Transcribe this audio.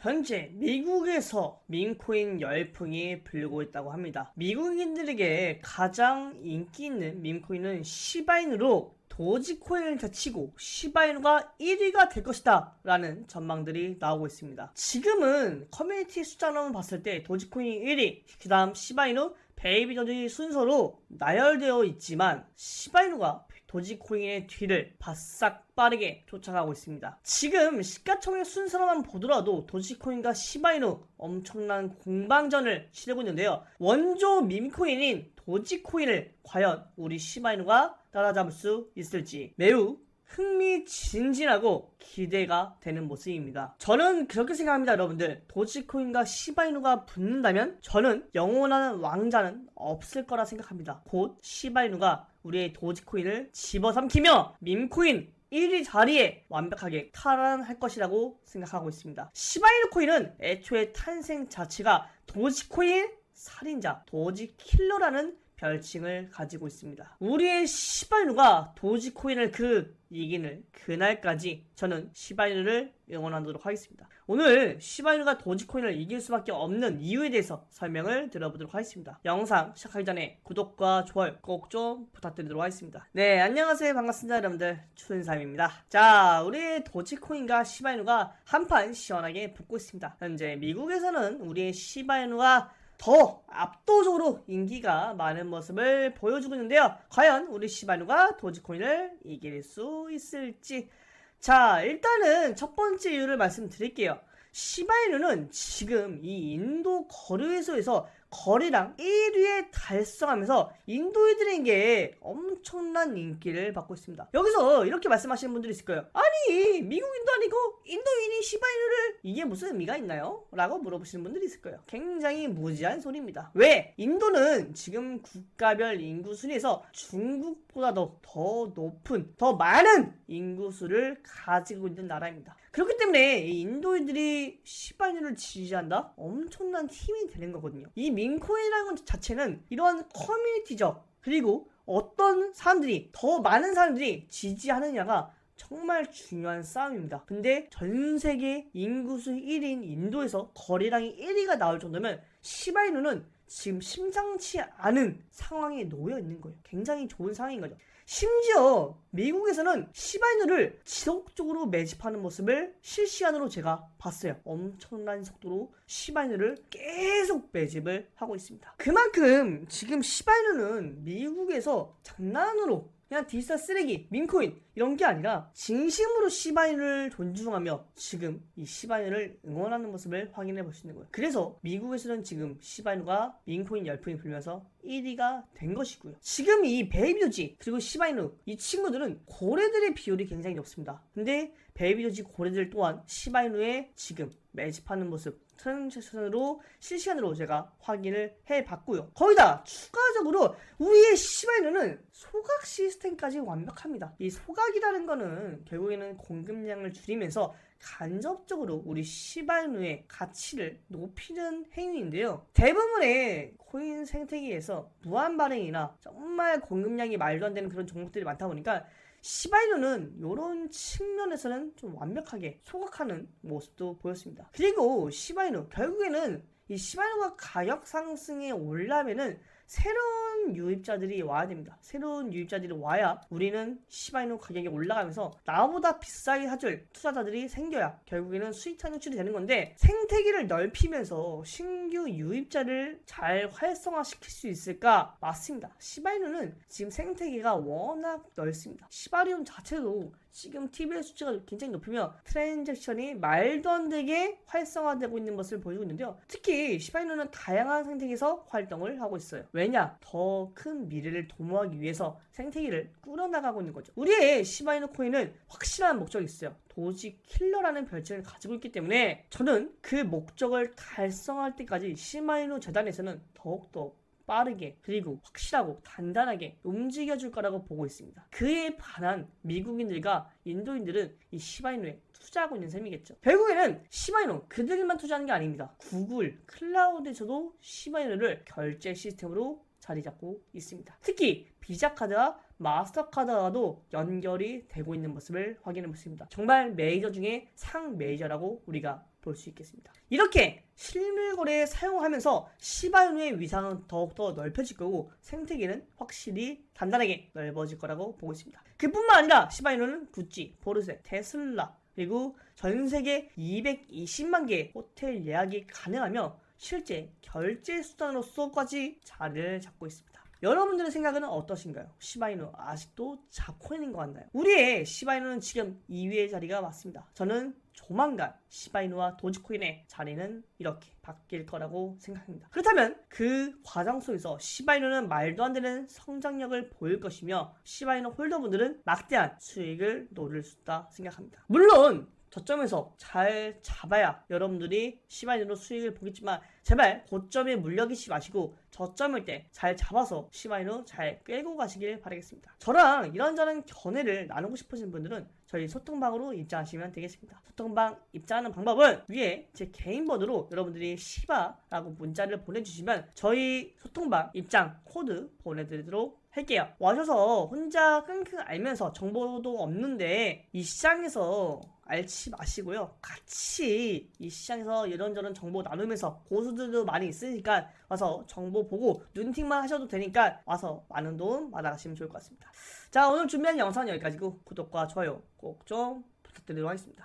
현재 미국에서 민코인 열풍이 불고 있다고 합니다. 미국인들에게 가장 인기 있는 민코인은 시바인으로 도지코인을 제치고 시바이누가 1위가 될 것이다 라는 전망들이 나오고 있습니다. 지금은 커뮤니티 숫자로만 봤을 때 도지코인이 1위, 그 다음 시바이누, 베이비 도지 순서로 나열되어 있지만 시바이누가 도지코인의 뒤를 바싹 빠르게 쫓아가고 있습니다. 지금 시가총액 순서로만 보더라도 도지코인과 시바이누 엄청난 공방전을 치르고 있는데요. 원조 밈코인인 도지코인을 과연 우리 시바이누가 따라잡을 수 있을지 매우 흥미진진하고 기대가 되는 모습입니다. 저는 그렇게 생각합니다, 여러분들. 도지코인과 시바이누가 붙는다면 저는 영원한 왕자는 없을 거라 생각합니다. 곧 시바이누가 우리의 도지코인을 집어삼키며 밈코인 1위 자리에 완벽하게 탈환할 것이라고 생각하고 있습니다. 시바이누 코인은 애초에 탄생 자체가 도지코인 살인자, 도지 킬러라는 별칭을 가지고 있습니다. 우리의 시바이누가 도지코인을 그 이기는 그날까지 저는 시바이누를 응원하도록 하겠습니다. 오늘 시바이누가 도지코인을 이길 수밖에 없는 이유에 대해서 설명을 들어보도록 하겠습니다. 영상 시작하기 전에 구독과 좋아요 꼭 좀 부탁드리도록 하겠습니다. 네, 안녕하세요. 반갑습니다, 여러분들. 추은삼입니다. 자, 우리 도지코인과 시바이누가 한판 시원하게 붙고 있습니다. 현재 미국에서는 우리의 시바이누가 더 압도적으로 인기가 많은 모습을 보여주고 있는데요. 과연 우리 시바누가 도지코인을 이길 수 있을지. 자, 일단은 첫 번째 이유를 말씀드릴게요. 시바이누는 지금 이 인도 거래소에서 거래량 1 위에 달성하면서 인도인들에게 엄청난 인기를 받고 있습니다. 여기서 이렇게 말씀하시는 분들이 있을 거예요. 아니, 미국인도 아니고 인도인이 시바이누를 이게 무슨 의미가 있나요? 라고 물어보시는 분들이 있을 거예요. 굉장히 무지한 소리입니다. 왜? 인도는 지금 국가별 인구 순위에서 중국보다도 더 높은, 더 많은 인구 수를 가지고 있는 나라입니다. 그렇기 때문에 이 인도인들이 시바이누를 지지한다? 엄청난 힘이 되는 거거든요. 이 민코인이라는 것 자체는 이러한 커뮤니티적 그리고 어떤 사람들이 더 많은 사람들이 지지하느냐가 정말 중요한 싸움입니다. 근데 전 세계 인구수 1위인 인도에서 거래량이 1위가 나올 정도면 시바이누는 지금 심상치 않은 상황에 놓여 있는 거예요. 굉장히 좋은 상황인 거죠. 심지어 미국에서는 시바이누를 지속적으로 매집하는 모습을 실시간으로 제가 봤어요. 엄청난 속도로 시바이누를 계속 매집을 하고 있습니다. 그만큼 지금 시바이누는 미국에서 장난으로 그냥 디지털 쓰레기, 민코인 이런 게 아니라 진심으로 시바인을 존중하며 지금 이 시바인을 응원하는 모습을 확인해 볼 수 있는 거예요. 그래서 미국에서는 지금 시바인과 민코인 열풍이 불면서 1위가 된 것이고요. 지금 이 베이비도지 그리고 시바이누 이 친구들은 고래들의 비율이 굉장히 높습니다. 근데 베이비도지 고래들 또한 시바이누의 지금 매집하는 모습 트랜잭션으로 실시간으로 제가 확인을 해봤고요. 거기다 추가적으로 우리의 시바이누는 소각 시스템까지 완벽합니다. 이 소각이라는 거는 결국에는 공급량을 줄이면서 간접적으로 우리 시바이누의 가치를 높이는 행위인데요. 대부분의 코인 생태계에서 무한 발행이나 정말 공급량이 말도 안 되는 그런 종목들이 많다 보니까 시바이누는 이런 측면에서는 좀 완벽하게 소각하는 모습도 보였습니다. 그리고 시바이누 결국에는 이 시바이누가 가격 상승에 올라면은 새로운 유입자들이 와야 됩니다. 새로운 유입자들이 와야 우리는 시바이누 가격이 올라가면서 나보다 비싸게 사줄 투자자들이 생겨야 결국에는 수익 창출이 되는 건데 생태계를 넓히면서 신규 유입자를 잘 활성화시킬 수 있을까? 맞습니다. 시바이누는 지금 생태계가 워낙 넓습니다. 시바리움 자체도 지금 TV의 수치가 굉장히 높으며 트랜잭션이 말도 안 되게 활성화되고 있는 것을 보여주고 있는데요. 특히 시바이누는 다양한 생태계에서 활동을 하고 있어요. 왜냐? 더 큰 미래를 도모하기 위해서 생태계를 꾸려나가고 있는 거죠. 우리의 시바이누 코인은 확실한 목적이 있어요. 도지 킬러라는 별칭을 가지고 있기 때문에 저는 그 목적을 달성할 때까지 시바이누 재단에서는 더욱더 빠르게 그리고 확실하고 단단하게 움직여줄 거라고 보고 있습니다. 그에 반한 미국인들과 인도인들은 이 시바이누에 투자하고 있는 셈이겠죠. 결국에는 시바이누 그들만 투자하는 게 아닙니다. 구글, 클라우드에서도 시바이누를 결제 시스템으로 자리 잡고 있습니다. 특히 비자 카드와 마스터카드와도 연결이 되고 있는 모습을 확인해 보습니다. 정말 메이저 중에 상 메이저라고 우리가 볼 수 있겠습니다. 이렇게 실물 거래에 사용하면서 시바이누의 위상은 더욱더 넓혀질 거고 생태계는 확실히 단단하게 넓어질 거라고 보고 있습니다. 그뿐만 아니라 시바이누는 구찌, 포르쉐, 테슬라 그리고 전 세계 220만 개의 호텔 예약이 가능하며 실제 결제 수단으로서까지 자리를 잡고 있습니다. 여러분들의 생각은 어떠신가요? 시바이누 아직도 잡코인인 것 같나요? 우리의 시바이누는 지금 2위의 자리가 맞습니다. 저는 조만간 시바이누와 도지코인의 자리는 이렇게 바뀔 거라고 생각합니다. 그렇다면 그 과정 속에서 시바이누는 말도 안 되는 성장력을 보일 것이며 시바이누 홀더분들은 막대한 수익을 노릴 수 있다 생각합니다. 물론 저점에서 잘 잡아야 여러분들이 시바이누로 수익을 보겠지만 제발 고점에 물려기지 마시고 저점일 때 잘 잡아서 시바이누 잘 끌고 가시길 바라겠습니다. 저랑 이런저런 견해를 나누고 싶으신 분들은 저희 소통방으로 입장하시면 되겠습니다. 소통방 입장하는 방법은 위에 제 개인 번호로 여러분들이 시바라고 문자를 보내주시면 저희 소통방 입장 코드 보내드리도록 할게요. 와셔서 혼자 끙끙 알면서 정보도 없는데 이 시장에서 알지 마시고요. 같이 이 시장에서 이런저런 정보 나누면서 고수들도 많이 있으니까 와서 정보 보고 눈팅만 하셔도 되니까 와서 많은 도움 받아가시면 좋을 것 같습니다. 자 오늘 준비한 영상은 여기까지고 구독과 좋아요 꼭 좀 부탁드리도록 하겠습니다.